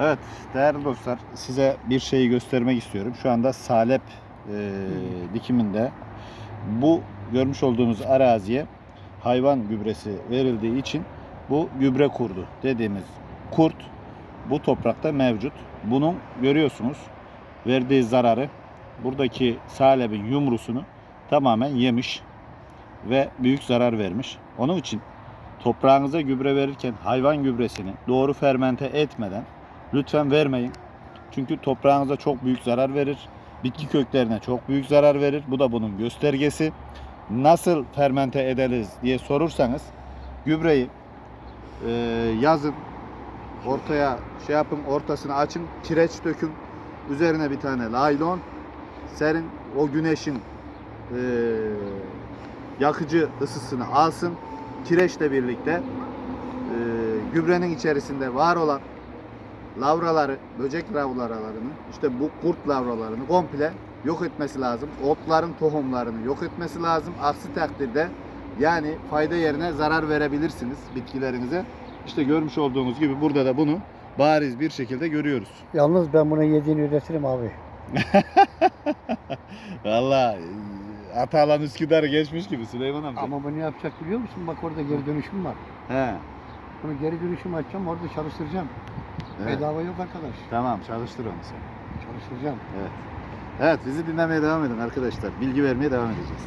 Evet değerli dostlar size bir şeyi göstermek istiyorum. Şu anda salep e, dikiminde bu görmüş olduğunuz araziye hayvan gübresi verildiği için bu gübre kurdu dediğimiz kurt bu toprakta mevcut. Bunun görüyorsunuz verdiği zararı buradaki salebin yumrusunu tamamen yemiş ve büyük zarar vermiş. Onun için toprağınıza gübre verirken hayvan gübresini doğru fermente etmeden lütfen vermeyin. Çünkü toprağınıza çok büyük zarar verir. Bitki köklerine çok büyük zarar verir. Bu da bunun göstergesi. Nasıl fermente ederiz diye sorursanız gübreyi e, yazın ortaya şey yapın ortasını açın kireç dökün üzerine bir tane laylon serin o güneşin e, yakıcı ısısını alsın kireçle birlikte e, gübrenin içerisinde var olan lavraları, böcek lavralarını, işte bu kurt lavralarını komple yok etmesi lazım. Otların tohumlarını yok etmesi lazım. Aksi takdirde yani fayda yerine zarar verebilirsiniz bitkilerinize. İşte görmüş olduğunuz gibi burada da bunu bariz bir şekilde görüyoruz. Yalnız ben bunu yediğini üretirim abi. Valla Atalan Üsküdar geçmiş gibi Süleyman amca. Ama bunu yapacak biliyor musun? Bak orada geri dönüşüm var. He. Bunu geri dönüşüm açacağım orada çalıştıracağım. Evet. Bedava yok arkadaş. Tamam çalıştır onu sen. Çalıştıracağım. Evet. Evet bizi dinlemeye devam edin arkadaşlar. Bilgi vermeye devam edeceğiz.